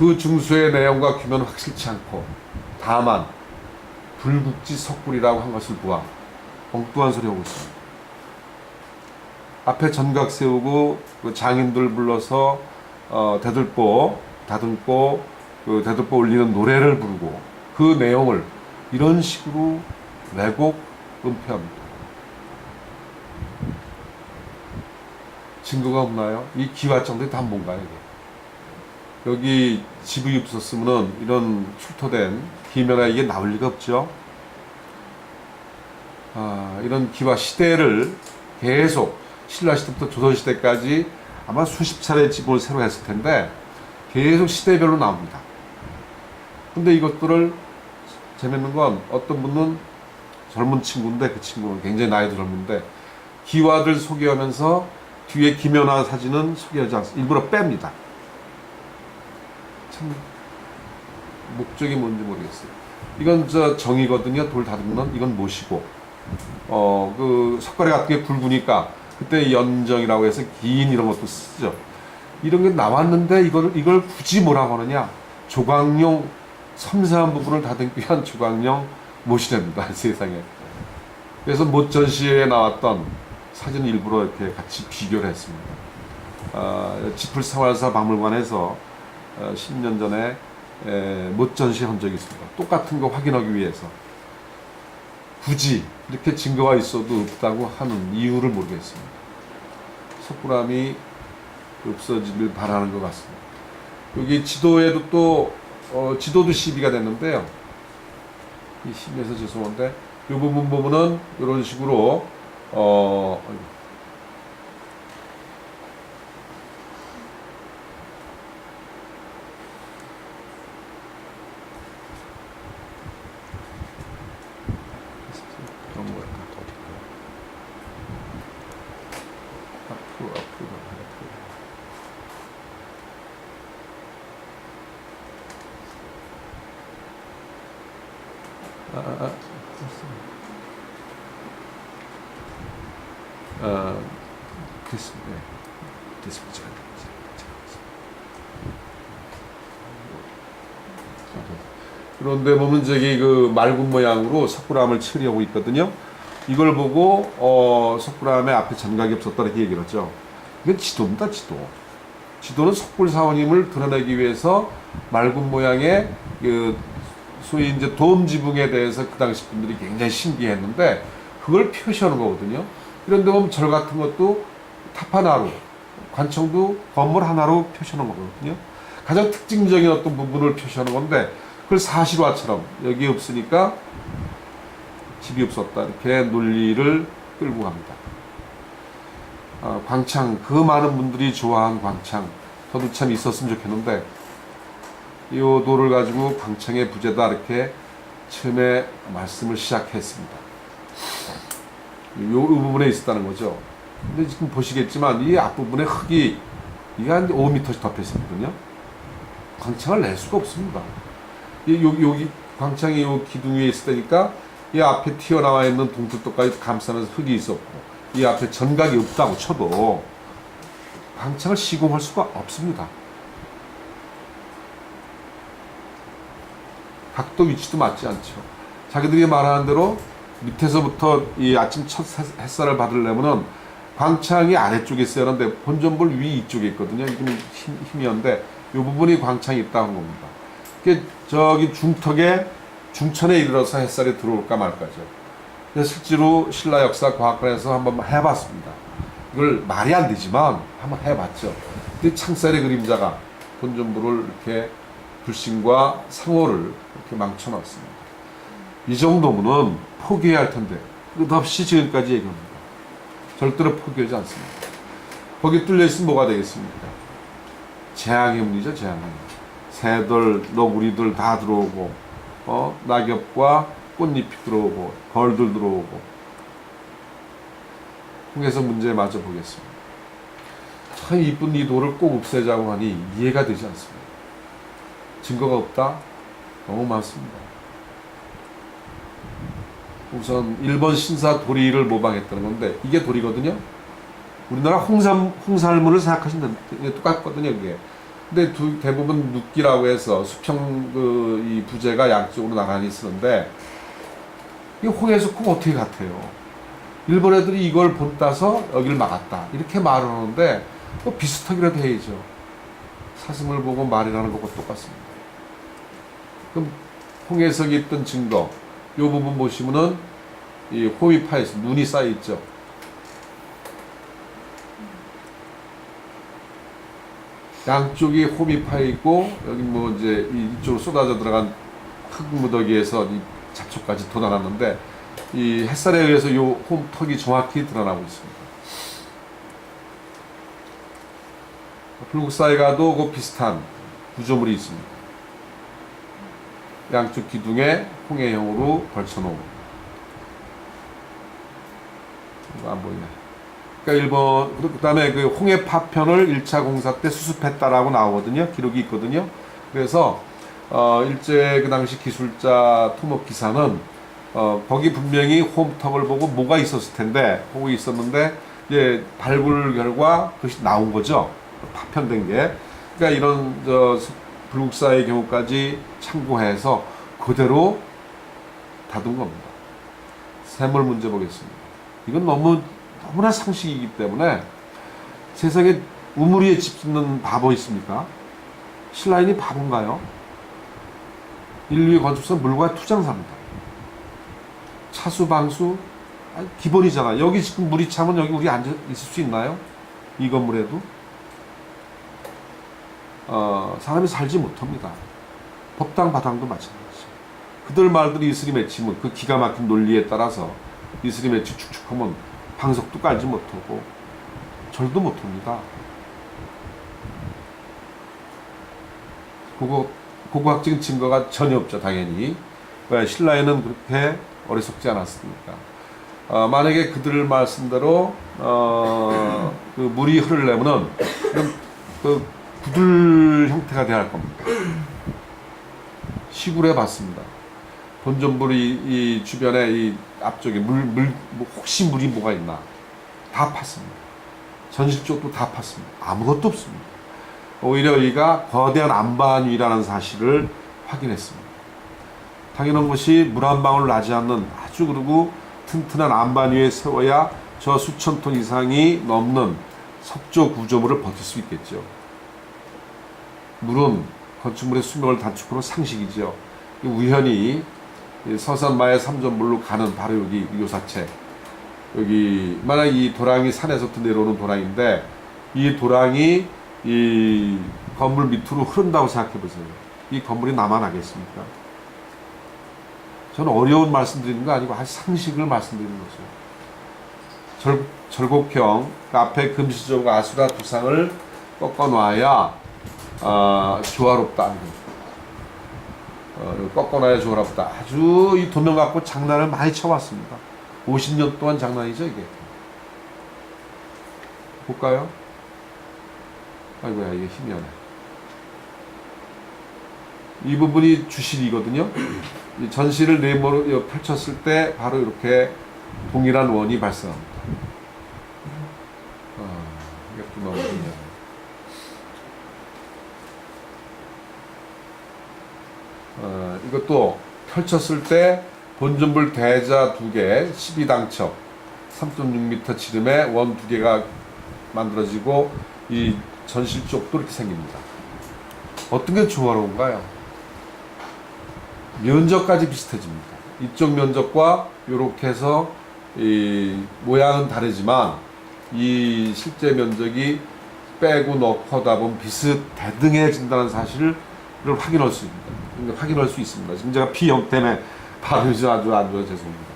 그 중수의 내용과 규모는 확실치 않고 다만 불국지 석굴이라고 한 것을 보아 엉뚱한 소리 하고 있습니다. 앞에 전각 세우고 그 장인들 불러서 어, 대들보 다듬고 그 대들보 올리는 노래를 부르고 그 내용을 이런 식으로 왜곡 은폐합니다. 증거가 없나요? 이 기와장들이 다 뭔가요? 이게? 여기 집이 없었으면은 이런 출토된 기면화 이게 나올 리가 없죠. 아, 이런 기와 시대를 계속 신라 시대부터 조선 시대까지 아마 수십 차례 지붕을 새로 했을 텐데 계속 시대별로 나옵니다. 근데 이것들을 재밌는 건 어떤 분은 젊은 친구인데 그 친구는 굉장히 나이도 젊은데 기와들 소개하면서 뒤에 김연아 사진은 소개하지 않습니다. 일부러 뺍니다. 참 목적이 뭔지 모르겠어요. 이건 저 정이거든요. 돌 다듬는 이건 못이고 어 그 석가래 같은 게 굵으니까 그때 연정이라고 해서 긴 이런 것도 쓰죠. 이런 게 나왔는데 이걸 이걸 굳이 뭐라고 하느냐? 조각용 섬세한 부분을 다듬기 위한 조각용 못이 됩니다. 세상에. 그래서 못 전시회에 나왔던 사진 일부러 이렇게 같이 비교를 했습니다. 아, 지풀 생활사 박물관에서 어, 10년 전에 에, 못 전시한 적이 있습니다. 똑같은 거 확인하기 위해서 굳이 이렇게 증거가 있어도 없다고 하는 이유를 모르겠습니다. 석굴암이 없어지길 바라는 것 같습니다. 여기 지도에도 또 어, 지도도 시비가 됐는데요. 이 심해서 죄송한데 이 부분 보면은 이런 식으로 어 아이고. 그런 거야. 앞으로 앞으로 앞으로. 아, 아, 아. 아, 됐습니다. 네. 됐습니다. 잘 됐습니다. 잘 됐습니다. 그런데 보면 저기 그 맑은 모양으로 석굴암을 처리하고 있거든요. 이걸 보고 어, 석굴암에 앞에 장각이 없었다 이렇게 얘기를 했죠. 이건 지도입니다, 지도. 지도는 석굴 사원임을 드러내기 위해서 맑은 모양의 그 소위 이제 돔 지붕에 대해서 그 당시 분들이 굉장히 신기했는데 그걸 표시하는 거거든요. 이런데 보면 절 같은 것도 탑 하나로 관청도 건물 하나로 표시하는 거거든요. 가장 특징적인 어떤 부분을 표시하는 건데 그걸 사실화처럼 여기 없으니까 집이 없었다 이렇게 논리를 끌고 갑니다. 아, 광창 그 많은 분들이 좋아한 광창 저도 참 있었으면 좋겠는데 이 도를 가지고 광창의 부재다 이렇게 처음에 말씀을 시작했습니다. 요, 요 부분에 있었다는 거죠. 근데 지금 보시겠지만 이 앞부분에 흙이 이게 한 5m씩 덮여 있거든요. 광창을 낼 수가 없습니다. 이 여기, 여기 광창이 요 기둥 위에 있을 때니까 이 앞에 튀어나와 있는 동굴도까지 감싸면서 흙이 있었고 이 앞에 전각이 없다고 쳐도 광창을 시공할 수가 없습니다. 각도 위치도 맞지 않죠. 자기들이 말하는 대로 밑에서부터 이 아침 첫 햇- 햇살을 받으려면은 광창이 아래쪽에 있어야 하는데 본전볼 위 이쪽에 있거든요. 힘, 희미한데 이 부분이 광창이 있다는 겁니다. 그 저기 중턱에 중천에 이르러서 햇살이 들어올까 말까죠. 실제로 신라 역사 과학관에서 한번 해봤습니다. 이걸 말이 안 되지만 한번 해봤죠. 근데 창살의 그림자가 본전부를 이렇게 불신과 상호를 이렇게 망쳐놨습니다. 이 정도면은 포기해야 할 텐데 끝없이 지금까지 얘기합니다. 절대로 포기하지 않습니다. 거기 뚫려 있으면 뭐가 되겠습니까? 재앙의 문이죠, 재앙의 문. 새들, 너구리들 다 들어오고, 어, 낙엽과 꽃잎이 들어오고, 벌들 들어오고. 그래서 문제 마저 보겠습니다. 참 이쁜 이 돌을 꼭 없애자고 하니 이해가 되지 않습니다. 증거가 없다? 너무 많습니다. 우선 일본 신사 도리를 모방했다는 건데 이게 도리거든요. 우리나라 홍삼 홍살물을. 이게 똑같거든요, 그게. 근데 두, 대부분 눕기라고 해서 수평 그 이 부재가 양쪽으로 나란히 쓰는데 이 홍해석궁 어떻게 같아요? 일본 애들이 이걸 본따서 여기를 막았다 이렇게 말을 하는데 뭐 비슷하기라도 해야죠. 사슴을 보고 말이라는 것과 똑같습니다. 그럼 홍해석이 있던 증거 이 부분 보시면은 이 호위 파에서 눈이 쌓여 있죠. 양쪽이 홈이 파 있고 여기 뭐 이제 이- 이쪽으로 쏟아져 들어간 흙 무더기에서 이 잡초까지 돋아났는데 이 햇살에 의해서 요 홈턱이 정확히 드러나고 있습니다. 불국사에 가도 그 비슷한 구조물이 있습니다. 양쪽 기둥에 홍해형으로 걸쳐놓은 안 보이네. 그러니까 일본 그다음에 그 홍해 파편을 1차 공사 때 수습했다라고 나오거든요. 기록이 있거든요. 그래서 어 일제 그 당시 기술자 토목 기사는 어 거기 분명히 홈턱을 보고 뭐가 있었을 텐데 보고 있었는데 이제 발굴 결과 그것이 나온 거죠. 파편된 게. 그러니까 이런 저 불국사의 경우까지 참고해서 그대로 다둔 겁니다. 샘물 문제 보겠습니다. 이건 너무 너무나 상식이기 때문에 세상에 우물이에 집 짓는 바보 있습니까? 신라인이 바본가요? 인류의 건축사는 물과 투장사입니다. 차수 방수 기본이잖아. 여기 지금 물이 차면 여기 우리 앉아 있을 수 있나요? 이 건물에도 어, 사람이 살지 못합니다. 법당 바당도 마찬가지. 그들 말들이 이슬이 맺히면 그 기가 막힌 논리에 따라서 이슬이 맺히 축축하면 방석도 깔지 못하고 절도 못합니다. 그거 고고학적인 증거가 전혀 없죠, 당연히. 왜 신라에는 그렇게 어리석지 않았습니까? 어, 만약에 그들 말씀대로 어, 그 물이 흐르려면은 그 구들 형태가 돼야 할 겁니다. 시굴해 봤습니다. 본전물이 이 주변에 이 앞쪽에 물, 물, 뭐 혹시 물이 뭐가 있나 다 팠습니다. 전실 쪽도 다 팠습니다. 아무것도 없습니다. 오히려 이가 거대한 안반위라는 사실을 확인했습니다. 당연한 것이 물 한 방울 나지 않는 아주 그리고 튼튼한 안반 위에 세워야 저 수천 톤 이상이 넘는 석조 구조물을 버틸 수 있겠죠. 물은 건축물의 수명을 단축하는 상식이죠. 이 우연히 이 서산마의 삼전물로 가는 바로 여기 요사체. 여기 만약 이 도랑이 산에서부터 내려오는 도랑인데 이 도랑이 이 건물 밑으로 흐른다고 생각해 보세요. 이 건물이 남아나겠습니까? 저는 어려운 말씀드리는 거 아니고 아주 상식을 말씀드리는 거죠. 절, 절곡형 그 앞에 금시적 아수라 두상을 꺾어 놔야 아, 조화롭다. 어, 꺾어놔야 조화롭다. 아주 이 도면 갖고 장난을 많이 쳐왔습니다. 50년 동안 장난이죠, 이게. 볼까요? 아이고야, 이게 힘이 안 나. 이 부분이 주실이거든요. 이 전실을 네모로 펼쳤을 때 바로 이렇게 동일한 원이 발생합니다. 아, 이것도 너무 중요해요. 어, 이것도 펼쳤을 때 본전불 대자 두 개, 12당첩, 3.6m 지름에 원두 개가 만들어지고 이 전실 쪽도 이렇게 생깁니다. 어떤 게 조화로운가요? 면적까지 비슷해집니다. 이쪽 면적과 이렇게 해서 이 모양은 다르지만 이 실제 면적이 빼고 넣고 하다 보면 비슷대등해진다는 사실을 확인할 수 있습니다. 그러니까 확인할 수 있습니다. 지금 제가 B형 때문에 발음이 아주 안 좋아 죄송합니다.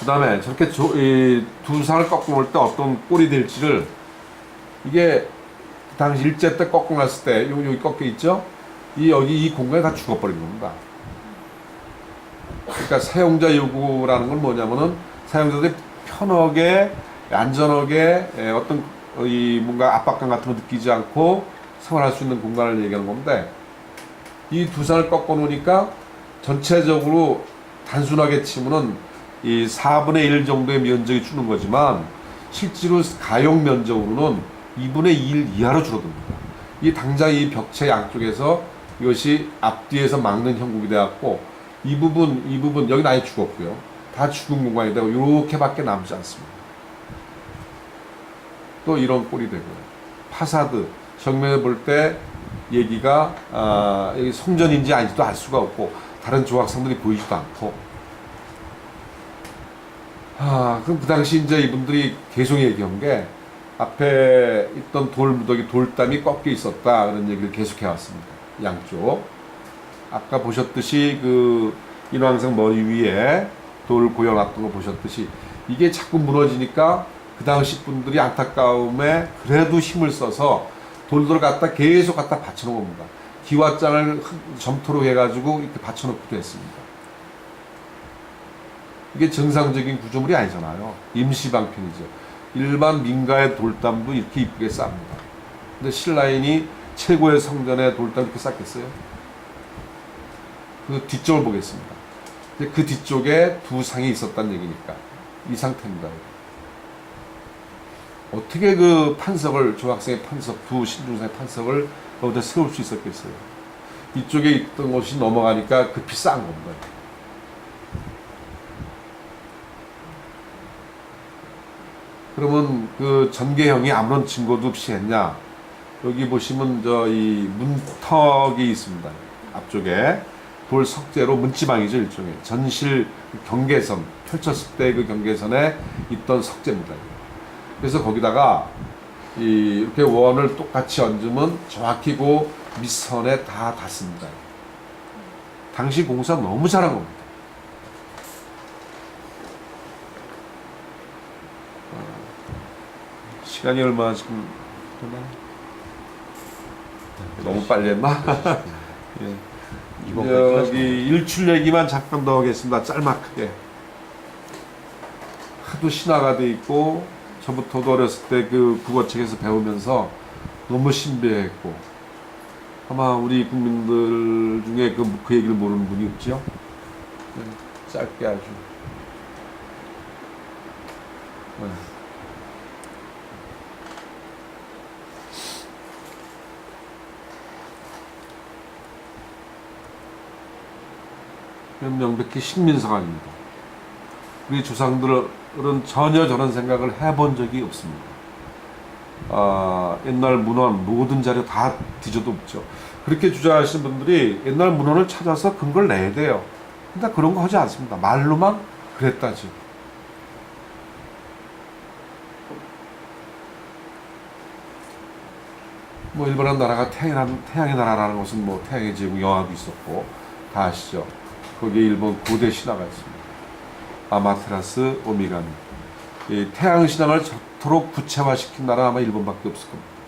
그 다음에 저렇게 조, 이, 두 살을 꺾고 올때 어떤 꼴이 될지를 이게 그 당시 일제 때 꺾고 났을 때 여기, 여기 꺾여 있죠? 이 여기 이 공간이 다 죽어버린 겁니다. 그러니까 사용자 요구라는 건 뭐냐면은 사용자들이 편하게 안전하게 예, 어떤 어, 이 뭔가 압박감 같은 거 느끼지 않고 생활할 수 있는 공간을 얘기하는 건데 이 두 산을 꺾어 놓으니까 전체적으로 단순하게 치면은 이 4분의 1 정도의 면적이 주는 거지만 실제로 가용 면적으로는 2분의 1 이하로 줄어듭니다. 이 당장 이 벽체 양쪽에서 이것이 앞뒤에서 막는 형국이 되었고 이 부분 이 부분 여기는 아예 죽었고요. 다 죽은 공간이 되고 이렇게밖에 남지 않습니다. 또 이런 꼴이 되고요. 파사드 정면에 볼 때 얘기가 아, 여기 성전인지 아닌지도 알 수가 없고 다른 조각상들이 보이지도 않고 아, 그럼 그 당시 이제 이분들이 계속 얘기한 게 앞에 있던 돌 무더기 돌담이 꺾여 있었다 그런 얘기를 계속 해왔습니다. 양쪽. 아까 보셨듯이 그 인왕성 머리 위에 돌 고여놨던 거 보셨듯이 이게 자꾸 무너지니까 그 당시 분들이 안타까움에 그래도 힘을 써서 돌들을 갖다 계속 갖다 받쳐놓은 겁니다. 기와장을 흙- 점토로 해가지고 이렇게 받쳐놓기도 했습니다. 이게 정상적인 구조물이 아니잖아요. 임시방편이죠. 일반 민가의 돌담도 이렇게 이쁘게 쌉니다. 근데 신라인이 최고의 성전에 돌담 이렇게 쌓겠어요? 그 뒤쪽을 보겠습니다. 그 뒤쪽에 두 상이 있었다는 얘기니까 이 상태입니다. 어떻게 그 판석을 조학생의 판석 두 신중상의 판석을 거기다 세울 수 있었겠어요? 이쪽에 있던 것이 넘어가니까 급히 쌓은 겁니다. 그러면 그 전개형이 아무런 증거도 없이 했냐? 여기 보시면 저 이 문턱이 있습니다. 앞쪽에 돌 석재로 문지방이죠 일종의 전실 경계선 펼쳤을 때 그 경계선에 있던 석재입니다. 그래서 거기다가 이 이렇게 원을 똑같이 얹으면 정확히 그 밑선에 다 닿습니다. 당시 공사 너무 잘한 겁니다. 어, 시간이 얼마 지금 되나? 너무 빨리 했나? 예. 이번 여기 일출 얘기만 잠깐 더 하겠습니다. 짤막하게. 하도 신화가 돼 있고 저부터도 어렸을 때 그 국어책에서 배우면서 너무 신비했고 아마 우리 국민들 중에 그, 그 얘기를 모르는 분이 없죠. 네, 짧게 아주. 네. 명백히 식민사관입니다. 우리 조상들 은 전혀 저런 생각을 해본 적이 없습니다. 아, 옛날 문헌 모든 자료 다 뒤져도 없죠. 그렇게 주장하시는 분들이 옛날 문헌을 찾아서 근거를 내야 돼요. 근데 그런 거 하지 않습니다. 말로만 그랬다지. 뭐 일본한 나라가 태양이라는, 태양의 나라라는 것은 뭐 태양의 제국 영화도 있었고 다 아시죠. 거기에 일본 고대 신화가 있습니다. 아마테라스 오미가미. 이 태양 신앙을 저토록 구체화시킨 나라 아마 일본밖에 없을 겁니다.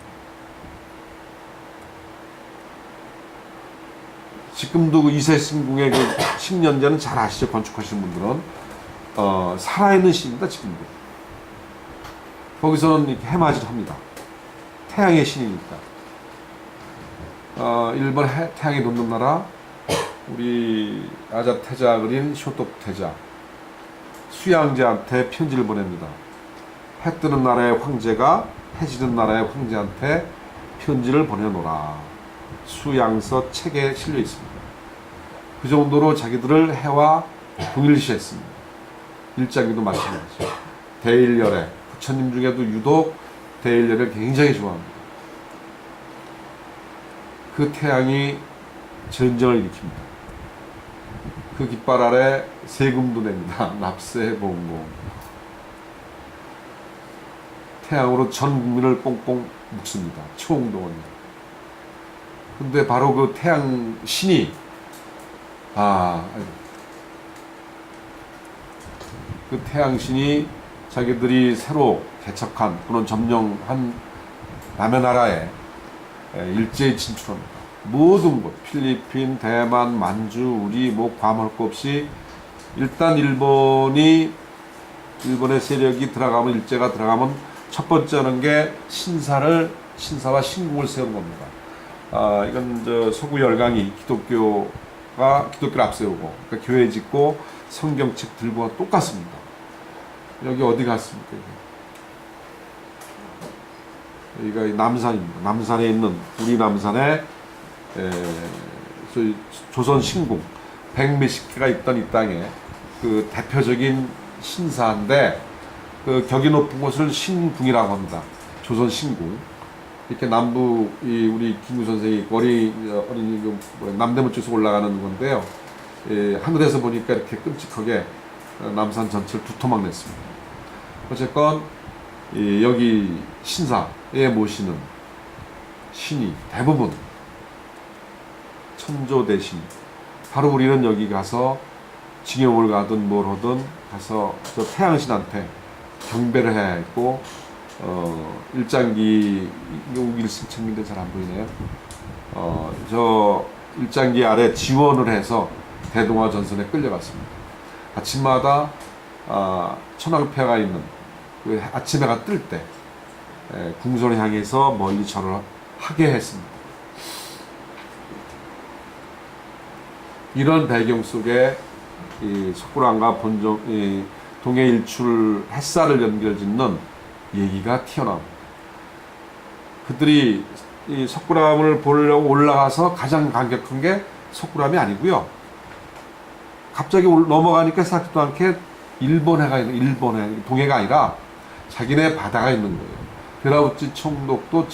지금도 그 이세 신궁의 그 식년제는 잘 아시죠? 건축하시는 분들은 어, 살아있는 신입니다. 지금도. 거기서는 이렇게 해맞이를 합니다. 태양의 신이니까. 어, 일본 해, 태양이 돋는 나라 우리 아자태자 그린 쇼톱 태자 수양제한테 편지를 보냅니다. 해 뜨는 나라의 황제가 해 지는 나라의 황제한테 편지를 보내노라. 수양서 책에 실려 있습니다. 그 정도로 자기들을 해와 동일시했습니다. 일장기도 마찬가지죠. 대일열애 부처님 중에도 유독 대일열을 굉장히 좋아합니다. 그 태양이 전쟁을 일으킵니다. 그 깃발 아래 세금도 냅니다. 납세 봉공. 태양으로 전 국민을 꽁꽁 묶습니다. 총동원. 근데 바로 그 태양 신이 아. 그 태양 신이 자기들이 새로 개척한 또는 점령한 남의 나라에 에, 일제히 진출합니다. 모든 곳 필리핀, 대만, 만주, 우리 뭐 과몰 것 없이 일단 일본이 일본의 세력이 들어가면 일제가 들어가면 첫 번째 하는 게 신사를 신사와 신궁을 세우는 겁니다. 아 이건 저 서구 열강이 기독교가 기독교를 앞세우고 그러니까 교회 짓고 성경책 들고 똑같습니다. 여기 어디 갔습니까? 여기가 이 남산입니다. 남산에 있는 우리 남산에 에, 소위 조선 신궁 백 몇십 개가 있던 이 땅에 그 대표적인 신사인데 그 격이 높은 곳을 신궁이라고 합니다. 조선 신궁. 이렇게 남부 이 우리 김구 선생이 어리 어린이 그 남대문 쪽에서 올라가는 건데요. 예, 하늘에서 보니까 이렇게 끔찍하게 어, 남산 전체를 두토막 냈습니다. 어쨌건 이 여기 신사에 모시는 신이 대부분 천조 대신 바로 우리는 여기 가서 징용을 가든 뭘 하든 가서 저 태양신한테 경배를 해야 했고 어 일장기 이거 우길승천인데 잘 안 보이네요. 어 저 일장기 아래 지원을 해서 대동아 전선에 끌려갔습니다. 아침마다 아, 천황폐가 있는 그 아침 해가 뜰 때 궁전을 향해서 멀리 절을 하게 했습니다. 이런 배경 속에 이 석굴암과 본종 이 동해 일출 햇살을 연결짓는 얘기가 튀어나옵니다. 그들이 이 석굴암을 보려고 올라가서 가장 감격한 게 석굴암이 아니고요. 갑자기 올- 넘어가니까 생각지도 않게 일본 해가 있는 일본 해 동해가 아니라 자기네 바다가 있는 거예요. 베라우치 총독도